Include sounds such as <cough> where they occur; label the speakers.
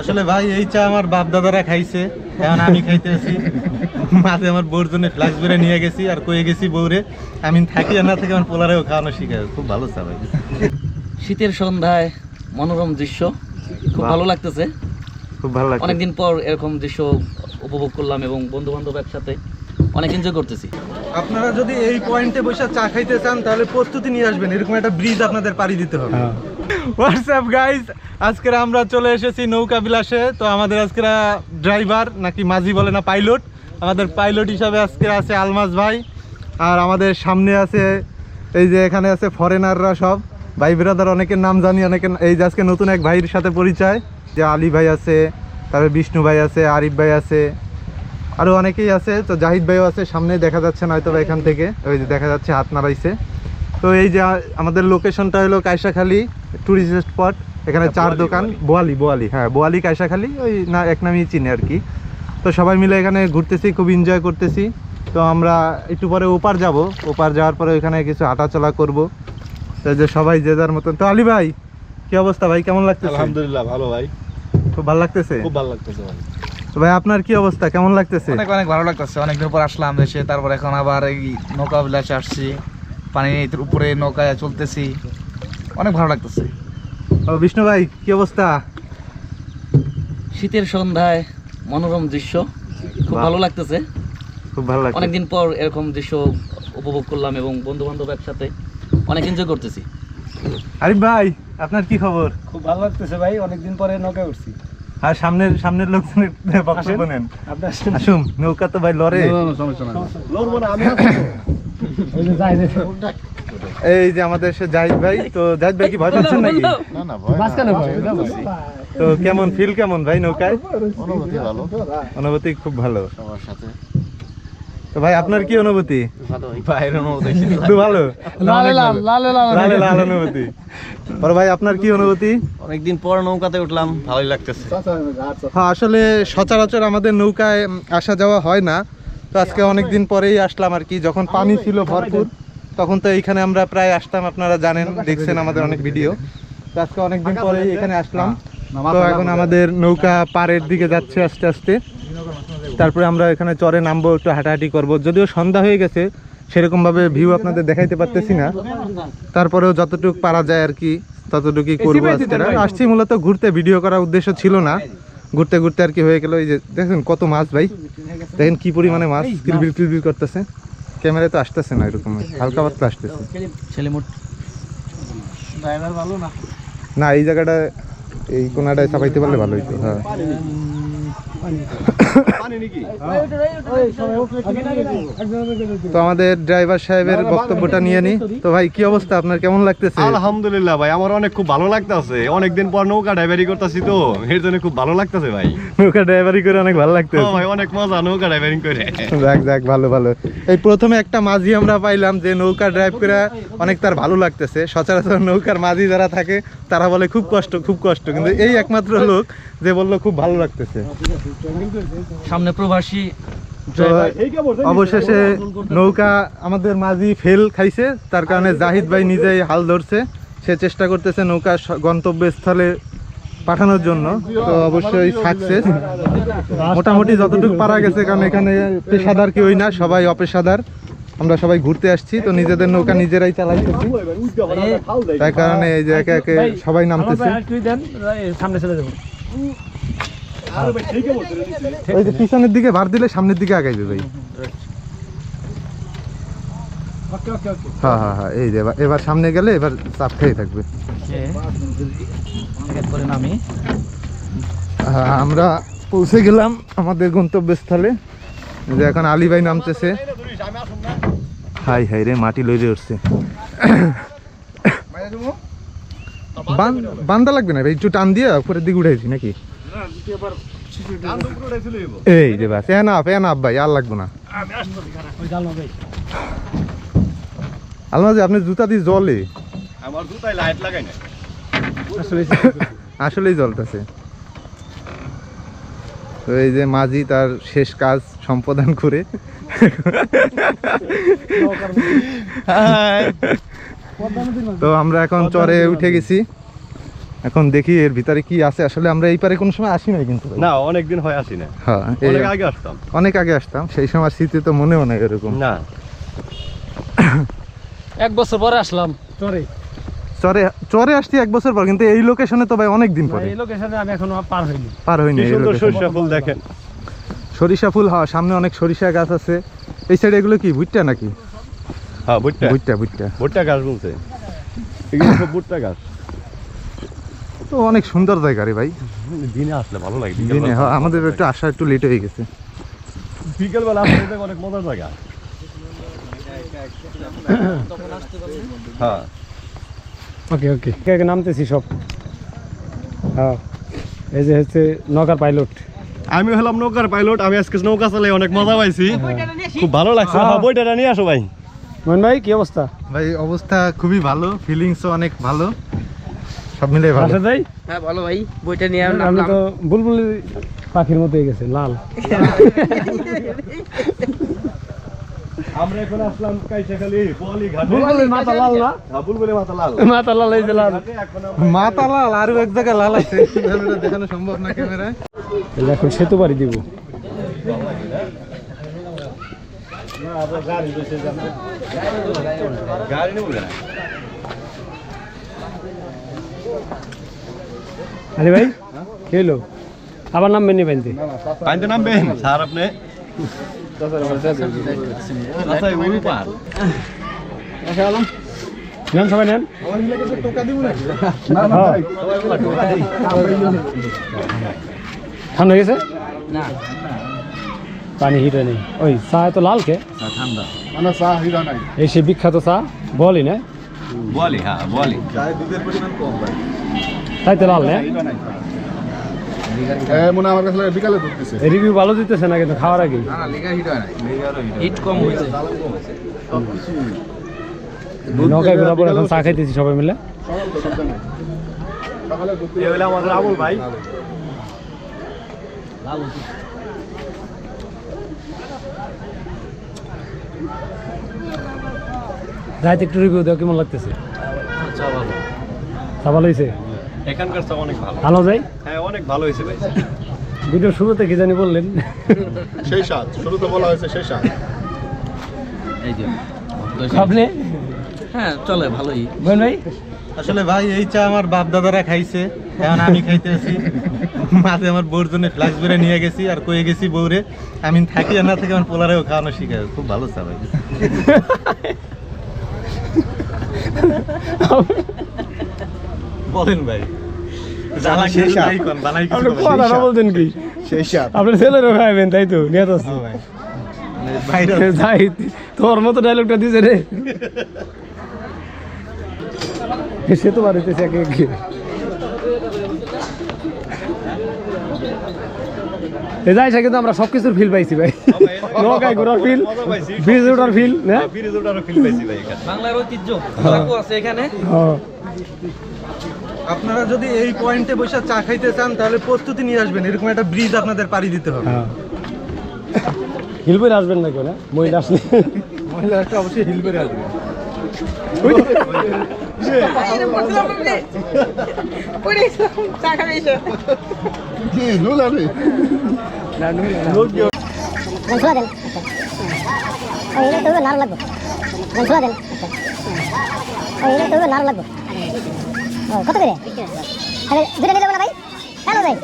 Speaker 1: আসলে ভাই এই চা আমার বাপ দাদারা খাইছে। এখন আমি খাইতেছি। মাঝে আমার বউর জন্য ফ্লাক্স বেড়ে নিয়ে গেছি আর কয়ে গেছি বউরে আমি থাকি আর না থেকে আমার পোলারেও খাওয়ানো শিখাই খুব ভালো চা ভাই।
Speaker 2: শীতের সন্ধ্যায় মনোরম দৃশ্য। খুব ভালো লাগতেছে।
Speaker 1: খুব ভালো লাগছে
Speaker 2: অনেকদিন পর এরকম দৃশ্য উপভোগ করলাম এবং বন্ধু বান্ধব একসাথে অনেক এনজয় করতেছি।
Speaker 1: আপনারা যদি এই পয়েন্টে বসে চা খাইতে চান তাহলে প্রস্তুতি নিয়ে আসবেন। এরকম একটা ব্রিজ আপনাদের পাড়ি দিতে হবে। হোয়াটসঅ্যাপ গাইজ আজকে আমরা চলে এসেছি নৌকা বিলাসে। তো আমাদের আজকে ড্রাইভার নাকি মাঝি বলে না পাইলট আমাদের পাইলট হিসাবে আজকে আছে আলমাস ভাই। আর আমাদের সামনে আছে, এই যে এখানে আছে ফরেনাররা সব। ভাই ব্রাদার অনেকের নাম জানি, অনেকের এই যে আজকে নতুন এক ভাইয়ের সাথে পরিচয়। যে আলী ভাই আছে, তারপরে বিষ্ণু ভাই আছে, আরিফ ভাই আছে আরও অনেকেই আছে। তো জাহিদ ভাইও আছে, সামনে দেখা যাচ্ছে না হয়তো এখান থেকে। ওই যে দেখা যাচ্ছে, হাত নাড়াইছে। তো এই যে আমাদের লোকেশনটা হলো কায়সাখালী ট্যুরিস্ট স্পট এখানে চার দোকান। বোয়ালি। বোয়ালি হ্যাঁ বোয়ালি কায়সাখালী ওই না এক নামেই চিনি আর কি। তো সবাই মিলে এখানে ঘুরতেছি খুব এনজয় করতেছি। তো আমরা একটু পরে ওপার যাব। ওপার যাওয়ার পরে ওইখানে কিছু হাঁটাচলা করব। তো যে সবাই যে যার মতন। তো আলী ভাই কি অবস্থা ভাই? কেমন লাগতেছে?
Speaker 3: আলহামদুলিল্লাহ ভালো ভাই।
Speaker 1: খুব ভালো লাগতেছে?
Speaker 3: খুব ভালো লাগতেছে ভাই।
Speaker 1: তো ভাই আপনার কি অবস্থা? কেমন লাগতেছে?
Speaker 4: অনেক অনেক ভালো লাগতেছে। অনেকদিন পর আসলাম দেশে তারপর এখন আবার এই নৌকা বিলাসে আসছি। পানির উপরে নৌকায় চলতেছি। অনেক ভালো লাগতেছে।
Speaker 1: ও বিষ্ণু ভাই কি অবস্থা?
Speaker 2: শীতের সন্ধ্যায় মনোরম দৃশ্য খুব ভালো লাগতেছে।
Speaker 1: খুব ভালো লাগছে।
Speaker 2: অনেকদিন পর এরকম দৃশ্য উপভোগ করলাম এবং বন্ধু বান্ধব একসাথে অনেক এনজয় করতেছি।
Speaker 1: আরিফ ভাই আপনার কি খবর?
Speaker 3: খুব ভালো লাগতেছে ভাই অনেকদিন পরে নৌকায় উঠছি।
Speaker 1: আর সামনের সামনের লোকজনের বক্তব্য নেন। আসুন। নৌকা তো ভাই লড়ে।
Speaker 4: সমস্যা না
Speaker 3: লড়বো না আমি
Speaker 1: এই যে আমাদের সে জাহিদ ভাই তো জাহিদ ভাই কি ভয় পাচ্ছেন নাকি? তো কেমন ফিল কেমন ভাই নৌকায়?
Speaker 3: অনুভূতি ভালো।
Speaker 1: অনুভূতি খুব ভালো।
Speaker 3: সবার সাথে।
Speaker 1: তো ভাই আপনার কি অনুভূতি? ভালো। লালে লাল অনুভূতি। ভাই আপনার কি অনুভূতি?
Speaker 3: অনেকদিন পর নৌকাতে উঠলাম ভালোই লাগতেছে।
Speaker 1: হ্যাঁ আসলে সচরাচর আমাদের নৌকায় আসা যাওয়া হয় না। তো আজকে অনেক দিন পরেই আসলাম আর কি। যখন পানি ছিল ভরপুর, তখন তো এইখানে আমরা প্রায় আসতাম, আপনারা জানেন, দেখছেন আমাদের অনেক ভিডিও। তো আজকে অনেক দিন পরেই এখানে আসলাম। তো এখন আমাদের নৌকা পাড়ের দিকে যাচ্ছে আস্তে আস্তে। তারপরে আমরা এখানে চরে নামবো, একটু হাঁটাহাঁটি করব। যদিও সন্ধ্যা হয়ে গেছে, সেরকমভাবে ভিউ আপনাদের দেখাইতে পারতেছি না। তারপরেও যতটুকু পারা যায় আর কি, ততটুকুই করব আজকে। আসছি মূলত ঘুরতে, ভিডিও করার উদ্দেশ্য ছিল না। ঘুরতে ঘুরতে আর কি হয়ে গেল এই যে দেখেন কত মাছ ভাই। দেখেন কি পরিমাণে মাছ কিলবিল কিলবিল করতেছে। ক্যামেরায় তো আসতেছে না এরকম হালকা পাতলা আসতেছে।
Speaker 4: না?
Speaker 1: এই জায়গাটা এই কোনাটায় চাপাইতে পারলে ভালো হইতো হ্যাঁ। তো আমাদের ড্রাইভার সাহেবের বক্তব্যটা নিয়ে নি। তো ভাই কি অবস্থা আপনার? কেমন লাগতেছে?
Speaker 3: আলহামদুলিল্লাহ ভাই আমার অনেক খুব ভালো লাগতেছে। অনেকদিন পর নৌকা ড্রাইভারি করতেছি তো। এর জন্য খুব ভালো লাগতেছে ভাই।
Speaker 1: নৌকা ড্রাইভারি করে অনেক ভালো লাগতেছে।
Speaker 3: ভাই অনেক মজা নৌকা ড্রাইভারিং করে।
Speaker 1: যাক যাক ভালো ভালো। এই প্রথমে একটা মাঝি আমরা পাইলাম যে নৌকা ড্রাইভ করে অনেক তার ভালো লাগতেছে। সচরাচর নৌকার মাঝি যারা থাকে তারা বলে খুব কষ্ট খুব কষ্ট। কিন্তু এই একমাত্র লোক যে বলল খুব ভালো লাগতেছে।
Speaker 2: সামনে প্রবাসী
Speaker 1: অবশেষে নৌকা আমাদের মাঝি ফেল খাইছে তার কারণে জাহিদ ভাই নিজেই হাল ধরছে। সে চেষ্টা করতেছে নৌকা গন্তব্যস্থলে পাঠানোর জন্য তো অবশ্যই সাকসেস মোটামুটি যতটুকু পারা গেছে কারণ এখানে পেশাদার কেউই না সবাই অপেশাদার। আমরা সবাই ঘুরতে আসছি তো নিজেদের নৌকা নিজেরাই চালাইতেছি তার কারণে এই যে একে একে সবাই নামতেছে।
Speaker 3: সামনে চলে যাব।
Speaker 1: ওই যে পিছনের দিকে ভার দিলে সামনের দিকে আগাইবে ভাই। হ্যাঁ হ্যাঁ হ্যাঁ এই যে এবার- এবার সামনে গেলে এবার চাপ খেয়ে থাকবে।
Speaker 2: করে
Speaker 1: হ্যাঁ, আমরা পৌঁছে গেলাম আমাদের গন্তব্যস্থলে। এই যে এখন আলী ভাই নামতেছে। হাই হাই রে মাটি লইরে উঠছে। বান- বান্দা লাগবে না ভাই একটু টান দিয়ে উপরের দিকে উঠেছি নাকি? এই যে বাস এনাফ এনাফ ভাই আর লাগবে না। আলমাজি আপনি জুতা দিয়ে জলে?
Speaker 3: আমার জুতায় লাইট লাগাই না
Speaker 1: আসলেই জলটাছে তো এই যে মাঝি তার শেষ কাজ সম্পাদন করে। তো আমরা এখন চরে উঠে গেছি। এখন দেখি এর ভিতরে কি আছে। আসলে আমরা এই পারে কোনো সময় আসি নাই কিন্তু।
Speaker 3: না অনেকদিন হয় আসি না
Speaker 1: হ্যাঁ
Speaker 3: অনেক আগে আসতাম।
Speaker 1: অনেক আগে আসতাম সেই সময় স্মৃতি তো মনেও নাই এরকম।
Speaker 3: না। <coughs>
Speaker 2: এক বছর পরে আসলাম।
Speaker 5: চরে।
Speaker 1: চরে চরে আসছি এক বছর পর কিন্তু এই লোকেশনে তো ভাই অনেক দিন পরে।
Speaker 5: এই লোকেশনে আমি এখনও পার হইনি।
Speaker 1: পার
Speaker 3: হইনি
Speaker 1: এই
Speaker 3: সুন্দর সরিষা ফুল দেখেন।
Speaker 1: সরিষা ফুল হ্যাঁ সামনে অনেক সরিষা গাছ আছে। এই সাইডে এগুলো কি ভুট্টা নাকি?
Speaker 3: হ্যাঁ ভুট্টা।
Speaker 1: ভুট্টা ভুট্টা।
Speaker 3: ভুট্টা গাছ বলছে। এগুলো সব ভুট্টা গাছ।
Speaker 1: তো অনেক সুন্দর জায়গা রে ভাই।
Speaker 3: দিনে আসলে ভালো লাগে
Speaker 1: দিনে হ্যাঁ, আমাদের একটু আসা একটু লেট হয়ে গেছে।
Speaker 3: বিকেল বেলা আসলে দেখো অনেক মজার জায়গা। হ্যাঁ।
Speaker 5: ওকে ওকে নামতেছি সব? হ্যাঁ। এই যে হচ্ছে নগার পাইলট
Speaker 3: আমি হলাম নৌকার পাইলট আমি আজকে নৌকা চালাই অনেক মজা পাইছি। খুব ভালো লাগছে।
Speaker 5: হ্যাঁ।
Speaker 3: হ্যাঁ, বইটা নিয়ে আসো ভাই।
Speaker 5: মোহন ভাই কি অবস্থা?
Speaker 1: ভাই অবস্থা খুবই ভালো ফিলিংসও অনেক ভালো। সব মিলে ভালো।
Speaker 5: ভাই
Speaker 6: হ্যাঁ ভালো ভাই। বইটা নিয়ে
Speaker 5: আপনি তো বুলবুল পাখির মতো হয়ে গেছে লাল।
Speaker 3: আমরা এখন আসলাম কাইসাখালি বলি ঘাটে।
Speaker 5: মাথা লাল না?
Speaker 3: হ্যাঁ, বুলবুলের মাথা লাল।
Speaker 5: মাথা লাল এই যে লাল
Speaker 1: মাথা লাল আরও এক জায়গায় লাল আছে। ক্যামেরা দেখানো সম্ভব না ক্যামেরায়।
Speaker 5: এখন সেতু বাড়ি দিব।
Speaker 3: গাড়ি নেব না
Speaker 5: আরে ভাই কি হলো আবার নামবেন নি বাইনতে।
Speaker 3: পানিতে নামবেন স্যার আপনি? আচ্ছা ওই পার।
Speaker 5: নেন সবাই নেন। হ্যাঁ। ঠান্ডা হয়ে গেছে? পানি হিট নেই ওই চা এত লাল কে?
Speaker 2: ঠান্ডা।
Speaker 5: এই সে বিখ্যাত চা বলি না।
Speaker 3: বলি হ্যাঁ বলি।
Speaker 5: তাই তো লাল না
Speaker 7: মনে হয় আমার কাছে বিকালে দুধ দিছে।
Speaker 5: রিভিউ ভালো দিতেছে না কিন্তু খাওয়ার আগে
Speaker 2: হিট কম হয়েছে
Speaker 5: নৌকায় ঘোরার পর এখন চা খাইতেছি সবাই মিলে।
Speaker 7: সকালে দুধ
Speaker 3: এই হলো আমাদের আবুল ভাই।
Speaker 5: রাইতে একটু রিভিউ দাও কেমন লাগতেছে?
Speaker 2: আচ্ছা ভালো।
Speaker 5: চা ভালো হয়েছে
Speaker 3: এখানকার অনেক ভালো।
Speaker 5: ভালো যাই?
Speaker 3: হ্যাঁ অনেক ভালো হয়েছে ভাই।
Speaker 5: ভিডিও শুরুতে কি জানি বললেন?
Speaker 7: সেই স্বাদ শুরুতে বলা হয়েছে সেই স্বাদ।
Speaker 2: এই যে
Speaker 5: আপনি?
Speaker 2: হ্যাঁ চলে ভালোই।
Speaker 5: বোন ভাই?
Speaker 1: আসলে ভাই এই চা আমার বাপ দাদারা খাইছে এখন আমি খাইতেছি। মাঝে আমার বউর জন্য ফ্লাক্স বেড়ে নিয়ে গেছি আর কয়ে গেছি বউরে আমি থাকি আর না থেকে আমার পোলারেও খাওয়ানো শিখে খুব ভালো চা ভাই।
Speaker 5: আপনার ছেলেরও খাইবেন তাই তো? নিয়ে তো
Speaker 1: ভাই। মানে বাইরে
Speaker 5: যাই তোর মতো ডায়লগটা দিছে রে। সে তো বাড়িতে একে একে। এ যাই কিন্তু আমরা সবকিছুর ফিল পাইছি ভাই। নৌকায় ঘোরার ফিল। ব্রিজ ওঠার ফিল
Speaker 3: ব্রিজ ফিল পাইছি ভাই এখানে।
Speaker 2: বাংলার ঐতিহ্য পোশাকও আছে এখানে।
Speaker 5: হ্যাঁ।
Speaker 1: আপনারা যদি এই পয়েন্টে বসে চা খাইতে চান তাহলে প্রস্তুতি নিয়ে আসবেন। এরকম একটা ব্রিজ আপনাদের পাড়ি দিতে হবে।
Speaker 5: হ্যাঁ। হিল বই আসবেন না কেউ না মহিলা আসলে
Speaker 1: মহিলা একটা অবশ্যই হিল করে আসবে।
Speaker 8: ছোড়া দেন ওই তবে নাড়া লাগবে ছোড়া দেন ওই তবে নাড়া লাগবে কত করে ভাই ভাই